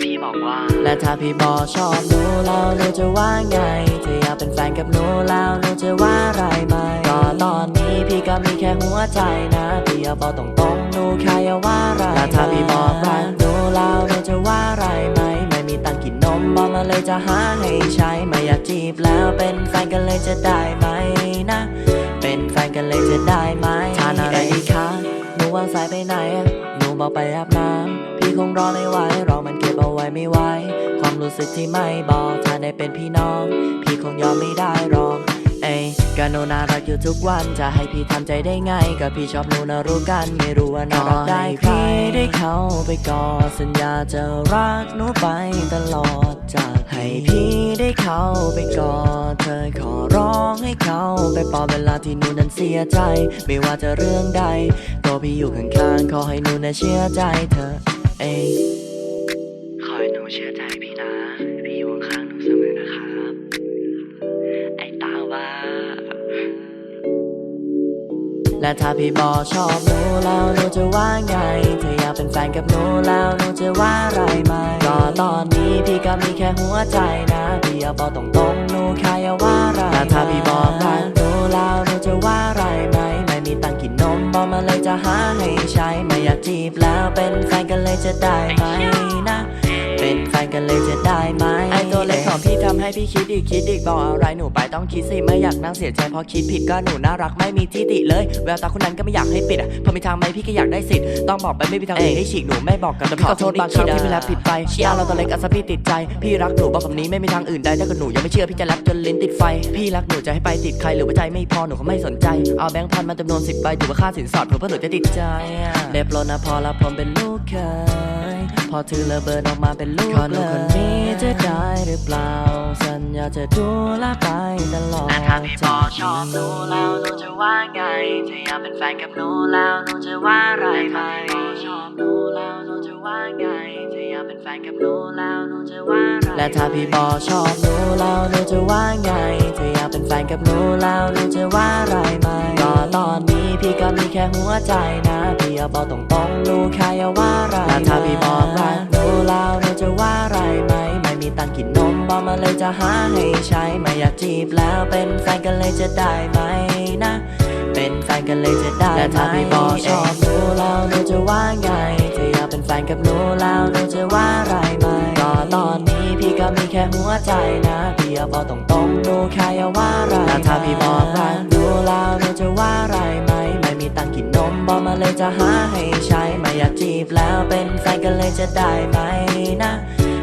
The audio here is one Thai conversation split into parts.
พี่บอกว่า และถ้าพี่บอกชอบหนูแล้วหนูจะว่าไงถ้าอยากเป็นแฟนกับหนูแล้วหนูจะว่าอะไรไหมก็ตอนนี้พี่ก็มีแค่หัวใจนะพี่อยากบอกตรงๆหนูแค่อยากว่าอะไรและถ้าพี่บอกรักหนูแล้วหนูจะว่าอะไรไหมไม่มีตังค์กินนมบอกมาเลยจะหาให้ใช้ไม่อยากจีบแล้วเป็นแฟนกันเลยจะได้ไหมนะ เป็นแฟนกันเลยจะได้ไหมทานอะไรดีคะหนู ว่างสายไปไหนอะหนูบอกไปอาบน้ำพี่คงรอไม่ไหวรอมันเก็บเอาไว้ไม่ไหวความรู้สึกที่ไม่บอกถ้าได้เป็นพี่น้อง พี่คงยอมไม่ได้หรอก เอ้ยก็หนูน่ารักอยู่ทุกวันจะให้พี่ทำใจได้ไงก็พี่ชอบหนูนะรู้กันไม่รู้ว่าน่ารักได้ใครได้เข้าไปกอดสัญญาจะรักหนูไปตลอดจากให้พี่ได้เข้าไปกอดเธอขอร้องให้เขาไปปลอบเวลาที่หนูนั้นเสียใจ ไม่ว่าจะเรื่องใดตัวพี่อยู่ข้างๆขอให้หนูน่ะเชื่อใจเธอเอ้ยขอให้หนูเชื่อใจ และถ้าพี่บอกชอบหนูแล้วหนูจะว่าไง ถ้าอยากเป็นแฟนกับหนูแล้วหนูจะว่าอะไรไหมก็ตอนนี้พี่ก็มีแค่หัวใจนะพี่อยากบอกตรงๆหนูแค่อยากว่าอะไรและถ้าพี่บอกรักหนูแล้วหนูจะว่าอะไรไหมไม่มีตังค์กินนมบอกมาเลยจะหาให้ใช้ไม่ อยากจีบแล้วเป็นแฟนกันเลยจะได้ไหมนะ เป็นแฟนกันเลยจะได้ไหมไอตัวเล็กของพี่ทำให้พี่คิดอีกคิดอีกบอกอะไรหนูไปต้องคิดสิไม่อยากนั่งเสียใจเพราะคิดผิดก็หนูน่ารักไม่มีที่ติเลยแววตาคนนั้นก็ไม่อยากให้ปิดอะพอมีทางไหมพี่ก็อยากได้สิทธิ์ต้องบอกไปไม่มีทางอื่นให้ฉีกหนูไม่บอกกันแต่พี่ขอโทษบางครั้งที่พี่แลบผิดไปเชียร์เราตัวเล็กอาซะพี่ติดใจ พี่รักหนูบอกคำนี้ไม่มีทางอื่นใดถ้าเกิดหนูยังไม่เชื่อพี่จะแลบจนลิ้นติดไฟ พี่รักหนูจะให้ไปติดใครหรือว่าใจไม่พอหนูก็ไม่สนใจเอาแบงค์พันมาจำนวนสิบใบถือว่าค่าสินสอดเพื่อเพื่อหนูจะติดใจอะเด็บโลนะพอละผมเป็นลูกเคยพอถือระเบิดออกมาเป็นลูกขอหนูคนนี้จะได้หรือเปล่า สัญญาจะดูแลไปตลอดและถ้าพี่บอกชอบหนูแล้วหนูจะว่าไงถ้าอยากเป็นแฟนกับหนูแล้วหนูจะว่าอะไรไหมชอบหนูแล้วหนูจะว่าไงถ้าอยากเป็นแฟนกับหนูแล้วหนูจะว่าอะไรและถ้าพี่บอกชอบหนูแล้วหนูจะว่าไงถ้าอยากเป็นแฟนกับหนูแล้วหนูจะว่าอะไรไหมก็ตอนนี้ พี่ก็มีแค่หัวใจนะ พี่อยากบอกตรงๆหนูแค่อยากว่าอะไรและถ้าพี่บอกรักหนูแล้วหนูจะว่าอะไรไหม ไม่มีตังค์กินนมบอกมาเลยจะหาให้ใช้ ไม่อยากจีบแล้วเป็นแฟนกันเลยจะได้ไหมนะ เป็นแฟนกันเลยจะได้และถ้าพี่บอกชอบหนูแล้วหนูจะว่าไงถ้าอยากเป็นแฟนกับหนูแล้วหนูจะว่าอะไรไหมก็ตอนนี้พี่ก็มีแค่หัวใจนะ พี่อยากบอกตรงๆหนูแค่อยากว่าอะไรและถ้าพี่บอก จะหาให้ใช้ไม่อยากจีบแล้วเป็นแฟนกันเลยจะได้ไหมนะ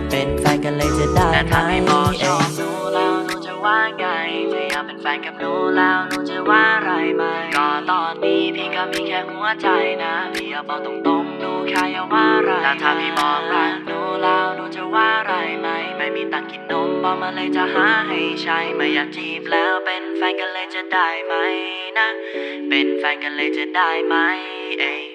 เป็นแฟนกันเลยจะได้และไหมถ้าพี่บอกชอบหนูแล้วหนูจะว่าไงถ้าอยากเป็นแฟนกับหนูแล้วหนูจะว่าอะไรไหมก็ตอนนี้พี่ก็มีแค่หัวใจนะพี่อยากบอกตรงๆหนูแค่อยากว่าอะไรและถ้าพี่บอกรักหนูแล้วหนูจะว่าอะไรไหมไม่มีตังค์กินนม บอกมาเลยจะหาให้ใช้ไม่อยากจีบแล้วเป็นแฟนกันเลยจะได้ไหมนะ เป็นแฟนกันเลยจะได้ไหมเอ้